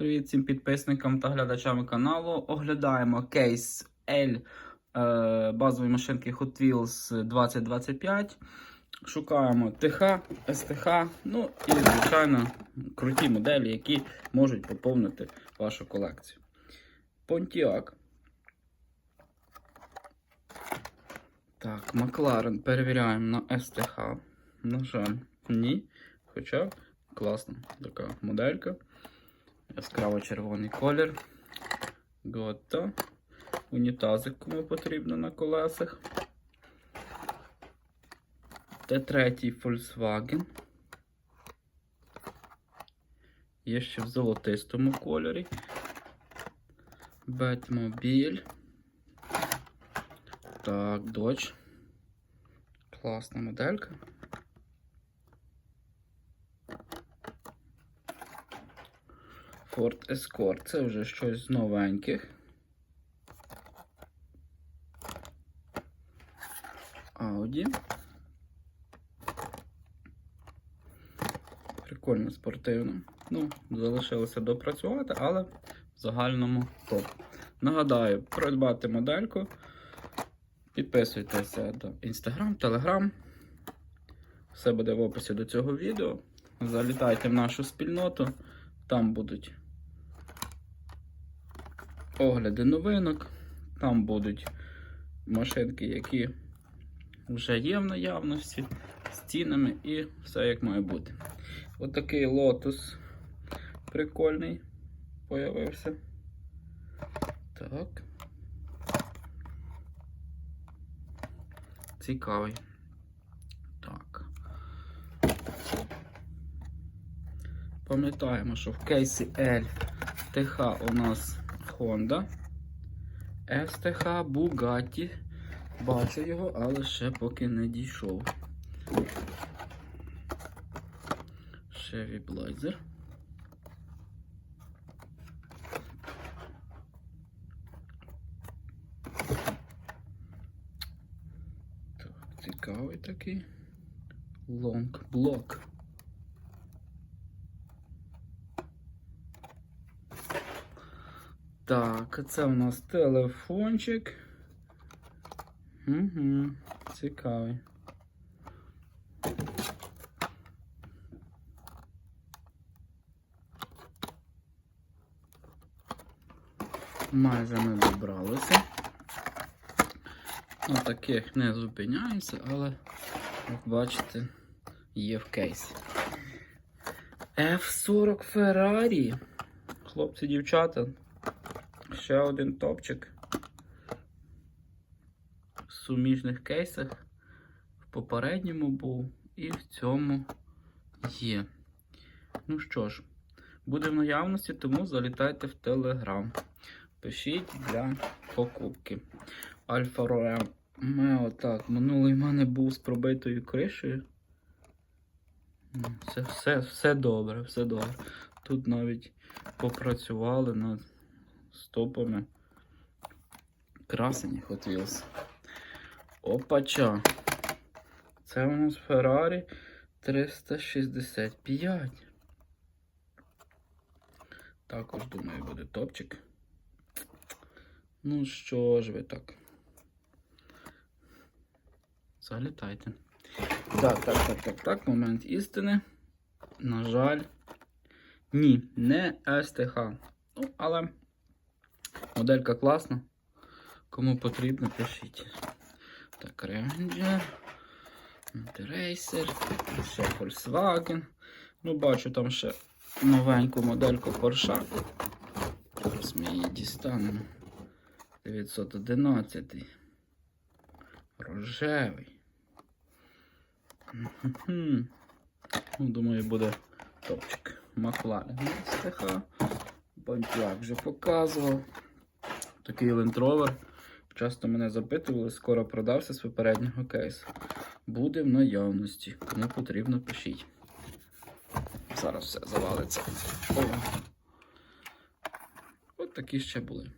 Привіт всім підписникам та глядачам каналу. Оглядаємо кейс L е, базової машинки Hot Wheels 2025. Шукаємо ТХ, СТХ, ну і, звичайно, круті моделі, які можуть поповнити вашу колекцію. Pontiac. Так, Макларен перевіряємо на СТХ. На жаль, ні. Хоча класна така моделька. Яскраво червоний колір. Готто. Унітазик кому потрібно на колесах. Т3 Volkswagen. Є ще в золотистому кольорі. Бетмобіль. Так, Dodge. Класна моделька. Ford Escort. Це вже щось з новеньких. Audi. Прикольно спортивно. Ну, залишилося допрацювати, але в загальному топ. Нагадаю, придбати модельку. Підписуйтеся до Instagram, Telegram. Все буде в описі до цього відео. Залітайте в нашу спільноту. Там будуть огляди новинок, там будуть машинки, які вже є в наявності, з цінами і все як має бути. Отакий лотус прикольний появився. Так. Цікавий. Так. Пам'ятаємо, що в кейсі L ТХ у нас Honda. СТХ Bugatti. Бачу його, але ще поки не дійшов. Chevy Blazer. Так, цікавий такий. Long Block. Так, це у нас телефончик. Угу, цікавий. Майже ми добралися. На таких не зупиняємося, але, як бачите, є в кейсі. F40 Ferrari. Хлопці, дівчата. Ще один топчик в суміжних кейсах. В попередньому був і в цьому є. Ну що ж, буде в наявності, тому залітайте в Телеграм. Пишіть для покупки. Альфа Ромео. Так, минулий в мене був з пробитою кришею. Ну, Це все, все добре, все добре. Тут навіть попрацювали над стопами. Красені Hot Wheels. Опача. Це у нас Ferrari 365. Також, думаю, буде топчик. Ну що ж ви так? Залітайте. Так, так, так, так, так, момент істини. На жаль. Ні, не СТХ. Ну, але моделька класна. Кому потрібно, пишіть. Так, Ranger, Racer, ще Volkswagen. Ну, бачу там ще новеньку модельку Porsche. Зараз ми її дістанемо. 911. Рожевий. Ну, думаю, буде топчик. Макларен СТХ. Вже показував. Такий Land Rover. Часто мене запитували, скоро продався з попереднього кейсу. Буде в наявності. Кому потрібно, пишіть. Зараз все завалиться. О. От такі ще були.